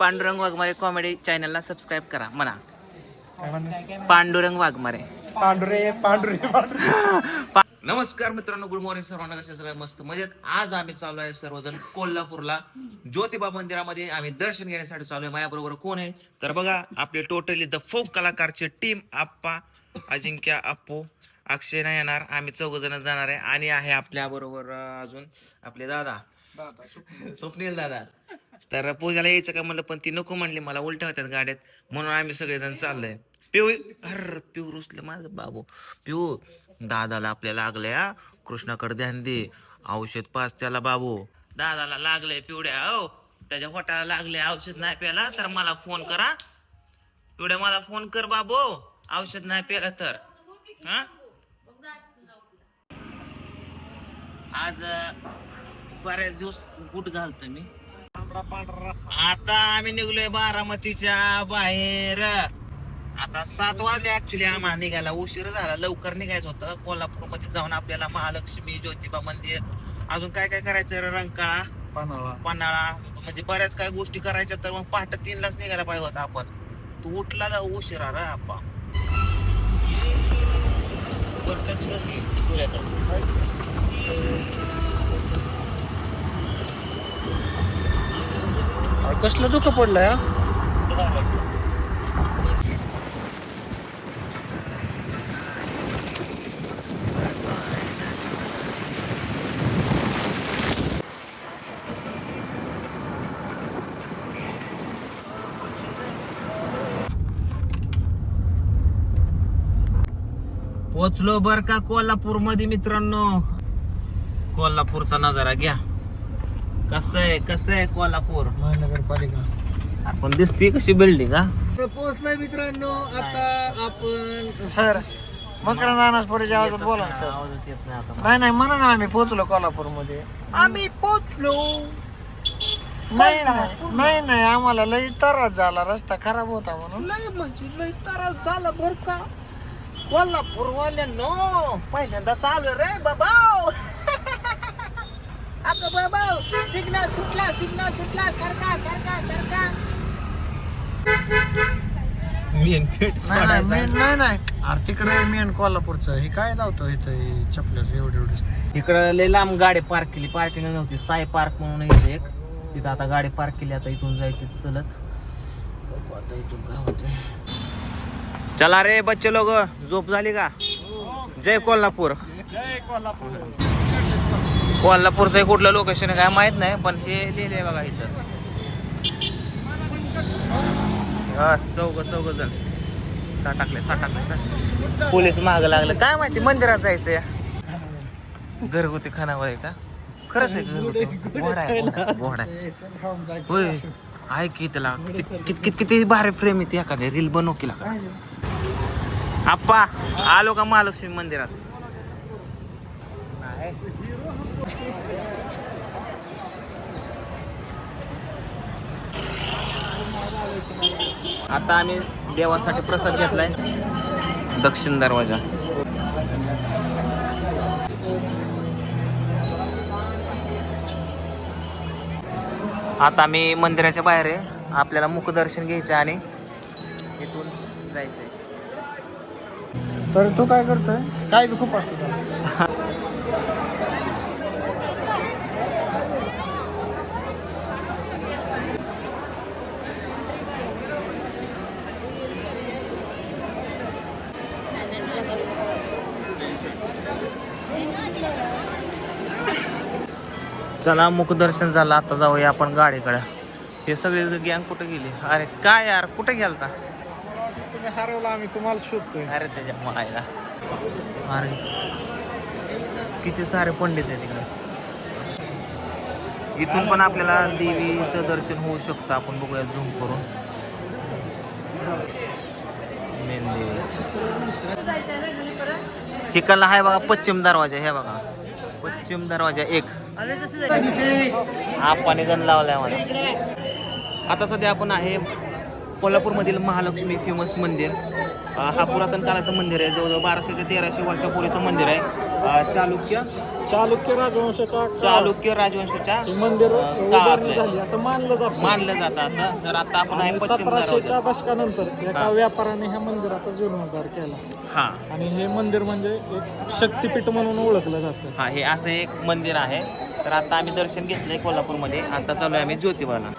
Pandurang Waghmare comedy चॅनलला subscribe करा म्हणा? पांडुरंग वाघमारे. पांढरे पांढरे पांढरे. नमस्कार मित्रांनो गुड मॉर्निंग सर्वांना. कसे सगळे मस्त मजेत? आज आम्ही चालू आहे सर्वजण कोल्हापूरला. ज्योतिबा मंदिरामध्ये आम्ही दर्शन घेण्यासाठी चालू आहे. माझ्याबरोबर कोण आहे? तर बघा आपले टोटली द फोक कलाकारचे टीम आप्पा अजिंक्य अप्पू अक्षय नाही येणार. आम्ही चौघ जण जाणार आहे. आणि आहे आपल्या बरोबर अजून आपले दादा. स्वप्नील दादा. तर पूजाला यायचं का म्हणलं पण ती नको म्हणली मला उलट्या होत्यात गाड्यात. म्हणून आम्ही सगळेजण चाललोय. पिऊ हर पिऊ रुसलं माझं बाबू. पिऊ दादाला आपल्या लागल्या. कृष्णाकडे ध्यान दे. औषध पाच त्याला बाबू. दादाला लागले पिवड्या हो. त्याच्या होटाला लागले औषध नाही प्याला तर मला फोन करा. पिवड्या मला फोन कर बाबू. औषध नाही प्याला तर. हा? आज बऱ्याच दिवस बूट घालतो मी. आता आम्ही निघलोय बारामतीच्या बाहेर. आता सात वाजले ऍक्च्युली आम्हाला निघायला. उशीर झाला. लवकर निघायचं होतं. कोल्हापूरमध्ये जाऊन आपल्याला महालक्ष्मी ज्योतिबा मंदिर अजून काय काय करायचं रे, रंकाळा? पानाला पन्हाळा. म्हणजे बऱ्याच काय गोष्टी करायच्या तर मग पहाटे तीनलाच निघायला पाहिजे होता आपण. तू उठला उशिरा रे आपा कसलं दुःख पडलंय पोचलो बर का कोल्हापूरमध्ये मित्रांनो? कोल्हापूरचा नजारा घ्या. कसं आहे कसं आहे कोल्हापूर? महानगरपालिका. आपण दिसते कशी बिल्डिंग हा? पोहोचलोय मित्रांनो आता आपण सर मकरंद अनासपुरीच्या आवाजात बोला ना सर. आवाजच येत नाही आता. नाही नाही म्हणा ना आम्ही पोहोचलो कोल्हापूरमध्ये आम्ही पोचलो नाही नाही नाही नाही आम्हाला लई त्रास झाला रस्ता खराब होता म्हणून. लय म्हणजे लय त्रास झाला बर का. कोल्हापूर वाल्यानो पहिल्यांदा चालू रे बाबा. अगं बाबा सिग्नल सुटला सिग्नल सुटला सरका सरका सरका मेन पेट नाही नाही मेन नाही नाही. अरे तिकडे मेन कोल्हापूरचं हे काय लावतो इथं? हे चपल्याचं एवढे एवढे. इकडं लय लांब गाडी पार्क केली. पार्किंग नव्हती. साई पार्क म्हणून इथे एक. तिथं आता गाडी पार्क केली. आता इथून जायची चलत. बघू आता इथून काय होतंय? चला रे बच्चे लोक झोप झाली का? जय कोल्हापूर. कोल्हापूरचं हे कुठलं लोकेशन आहे काय माहीत नाही पण हे लिहिले बघा इथं. हा चौघ चौघ जण. सा टाकले सा टाकले सा पोलीस माग लागले. काय माहिती मंदिरात जायचंय. घरगुती खानावळ आहे का? खरंच आहे घरगुती. घोडा आहे घोडा, होय. आहे की त्याला किती किती किती- भारी फ्रेम येते एखाद्या रील बनव केला आप्पा आलो का महालक्ष्मी मंदिरात? आता आम्ही देवासाठी प्रसाद घेतलाय. दक्षिण दरवाजा. आता आम्ही मंदिराच्या बाहेर आहे. आपल्याला मुखदर्शन घ्यायचं आणि इथून जायचंय. तर तू काय करतोय? काय बी खूप असतो. चला मुखदर्शन झालं आता जाऊया आपण गाडीकडे. हे सगळे गँग कुठे गेली? अरे काय यार कुठे गेलता? तुम्ही हरवला आम्ही तुम्हाला शोधतोय. अरे त्याच्या मायला. अरे किती सारे पंडित आहे तिकडे इथून पण आपल्याला देवीचं दर्शन होऊ शकतं. आपण बघूया झूम करून. मेन ठिकाणला आहे बघा पश्चिम दरवाजा हे बघा. पश्चिम दरवाजा एक. आपण जण लावलाय मला आता सध्या आपण आहे कोल्हापूरमधील महालक्ष्मी फेमस मंदिर. हा पुरातन काळाचं मंदिर आहे. जवळजवळ बाराशे ते तेराशे वर्षापूर्वीचं मंदिर आहे. अं, चालुक्य? चालुक्य राजवंशाच्या चालुक्य राजवंशाच्या हे मंदिर अं, उभारणी काळातलं. झाली असं मानलं जातं. मानलं जातं असं. तर आता आपण आहे पश्चिम सतराशेच्या. दशकानंतर एका व्यापाऱ्याने ह्या मंदिराचा जीर्णोद्धार केला. हा. आणि हे मंदिर म्हणजे एक शक्तिपीठ म्हणून ओळखलं जातं. हा हे असं एक मंदिर आहे. तर आता आम्ही दर्शन घेतलंय कोल्हापूरमध्ये. आता चालू आहे आम्ही ज्योतिबाला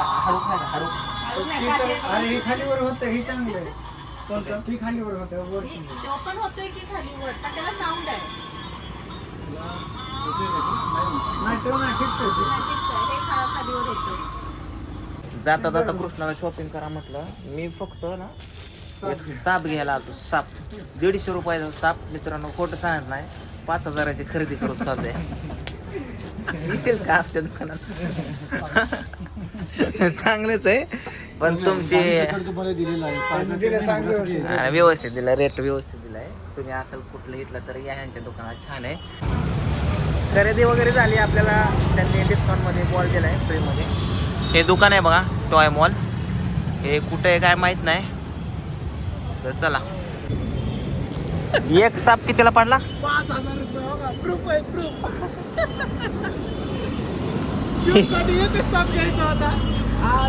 हाडूक आहे का? हाडूक आणि हे खालीवर होतं हे चांगलं आहे. कोणतं? ती खालीवर होतं वर तो पण होतोय की खाली वर पण त्याला साऊंड आहे. नाही. तो नाही फिक्स होते नाही fix आहे. हे खा- खालीवर होतं जाता जाता कृष्णाला शॉपिंग करा म्हटलं. मी फक्त ना एक साप घ्यायला आलो साप. दीडशे रुपयाचा साप मित्रांनो खोटं सांगत नाही. पाच हजाराची खरेदी करून चालते विचेल का असते दुकानात? चांगलेच आहे. पण तुमचे तुम्हाला दिलेलं आहे. व्यवस्थित. हा, दिला रेट व्यवस्थित दिलाय तुम्ही असेल कुठलं घेतलं तर या ह्यांच्या दुकानात. छान आहे. खरेदी वगैरे झाली आपल्याला त्यांनी डिस्काउंटमध्ये बॉल दिलाय फ्रीमध्ये हे दुकान आहे बघा टॉय मॉल हे कुठं आहे काय माहीत नाही. तर चला. एक साप कितीला पडला? पाच हजार रुपये बघा प्रूफ आहे प्रूफ शिवसाठी एकच साप घ्यायचा होता.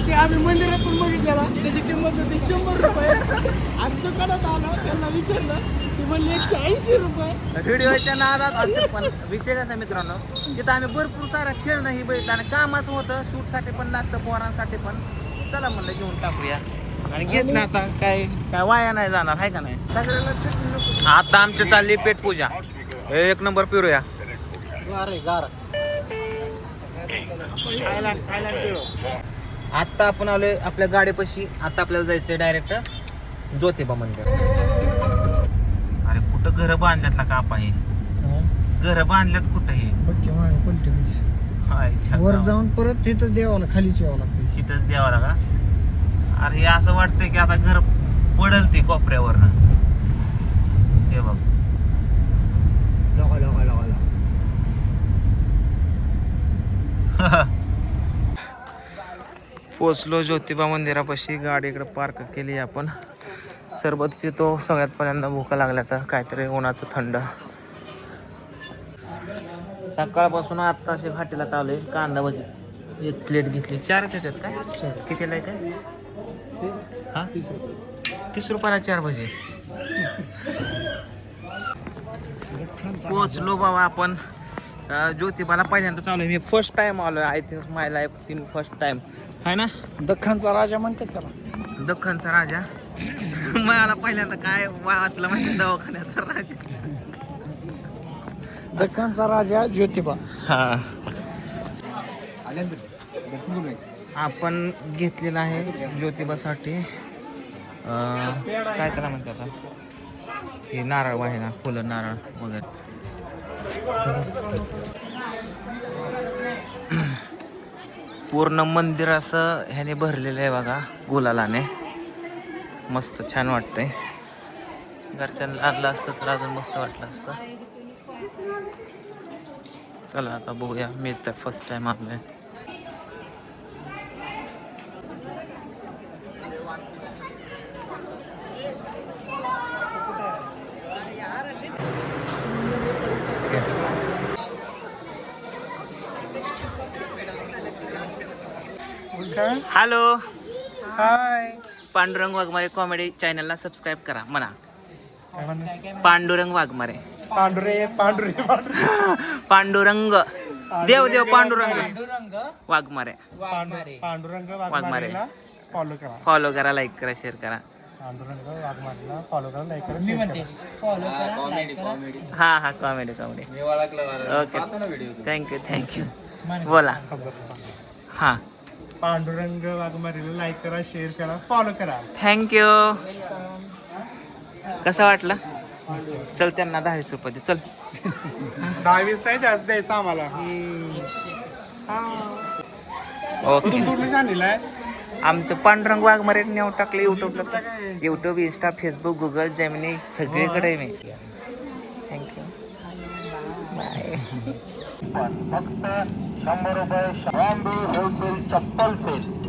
ते आम्ही मंदिरातून बघितलेला. त्याची किंमत होती शंभर रुपये. आणि दुकानात आलो त्यांना विचारलं ती म्हणली एकशे ऐंशी रुपये. व्हिडिओच्या नादात आलतो पण विषय कसा आहे मित्रांनो? तिथं आम्ही भरपूर सारा खेळणं ही बघितलं आणि कामाचं होतं. शूटसाठी पण लागतं पोरांसाठी पण. चला म्हणलं घेऊन टाकूया. आणि घेतलं आता. काय काय वाया नाही जाणार आहे का नाही? आता आमची चालली पेट पूजा हे एक नंबर पिरूया गार आहे गार. आता आपण आलोय आपल्या गाडीपाशी. आता आपल्याला जायचंय डायरेक्ट ज्योतिबा मंदिर. अरे कुठं घर बांधल्यात का आपण हे? घर बांधल्यात कुठं हे? वर. जाऊन परत तिथंच द्यावं लागतं खालीच यावं लागतं इथंच द्यावा लागा. अरे हे असं वाटतंय की आता घर पडल ते कोपऱ्यावरनं. हे बघ लगा लगा लगा लगा पोचलो ज्योतिबा मंदिरापाशी. गाडी इकडे पार्क केली आपण. सरबत पितो. सगळ्यात पहिल्यांदा भूका लागल्या तर काहीतरी उन्हाचं थंड. सकाळपासून आत्ता असे घाटीला चालू आहे. कांदा भजी. एक प्लेट घेतली. चारच येतात काय? कितीला आहे काय? हा? तीस रुपयाला चार भजी. पोचलो बाबा आपण. अं, ज्योतिबाला पहिल्यांदा चालू आहे. मी फर्स्ट टाइम आलोय I think my life in first time आहे ना? दख्खनचा राजा म्हणतात त्याला. दख्खनचा राजा? मला पहिल्यांदा काय वाचलं माहिती दवाखान्याचा राजा. दख्खनचा राजा ज्योतिबा. हा. आपण घेतलेला आहे ज्योतिबासाठी. अं, काय त्याला म्हणतात आता? हे नारळ आहे ना फुलं नारळ वगैरे. पूर्ण मंदिर असं ह्याने भरलेलं आहे बघा गुलालाने. मस्त छान वाटतंय. घरच्यांना लागलं असतं तर अजून मस्त वाटलं असतं. चला आता बघूया मी तर फर्स्ट टाइम आलोय. Hello hi Pandurang Waghmare comedy चॅनलला सबस्क्राईब करा म्हणा. पांडुरंग वाघमारे. पांढरे पांढरे पांडुरंग. देव देव पांडुरंग. वाघमारे. पांडुरंग वाघमारे. फॉलो करा. फॉलो करा लाईक करा शेअर करा. पांडुरंग वाघमारेला फॉलो करा लाईक करा share करा. हा हा comedy comedy okay thank you thank you बोला. हा. पांडुरंग वाघमारेला लाईक करा शेअर करा फॉलो करा. थँक्यू कसं वाटलं? चल त्यांना दहावीस रुपये दे चल. दहावीस नाही जास्त द्यायचं आम्हाला. ओके आमचं पांडुरंग वाघमारे नाव टाकलं युट्यूबला YouTube insta Facebook Google Gemini सगळीकडे आहे मी. थँक्यू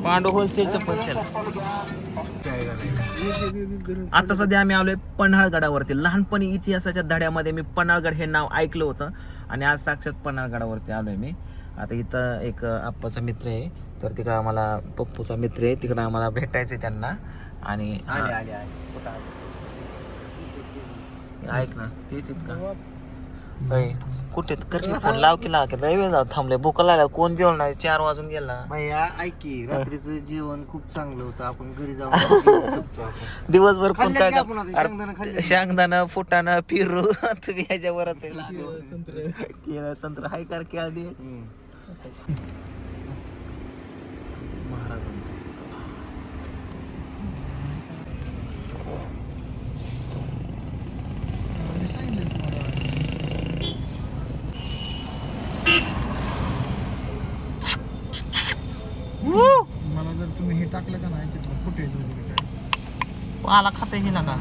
पांडू होलसेलचं पैसे आता सध्या आम्ही आलोय पन्हाळगडावरती. लहानपणी इतिहासाच्या धड्यामध्ये मी पन्हाळगड हे नाव ऐकलं होतं. आणि आज साक्षात पन्हाळगडावरती आलोय मी. आता इथं एक आप्पाचा मित्र आहे. तर तिकडं आम्हाला पप्पूचा मित्र आहे. तिकडं आम्हाला भेटायचं आहे त्यांना. आणि? ऐक ना तेच आहेत का? होय. कुठे करशील फोन लाव की लाव की लय वेळ जाऊ थांबले. भूक लागला कोण जेवण नाही? चार वाजून गेला. भैया ऐक की रात्रीचं जेवण खूप चांगलं होतं. आपण घरी जाऊन जेवू शकतो आपण. दिवसभर कोण खाल्लं काय की आपण आता? अरे, शेंगदाणं खाल्लं. शेंगदाणं फुटाणं पिरू तुम्ही ह्याच्यावरच आहे. केळं संत्र. हाय कार केळा दे हम्म. महाराजांचा मला जर तुम्ही हे टाकलं का नाही तिथलं फुटेज वगैरे काय आला खाता येईल का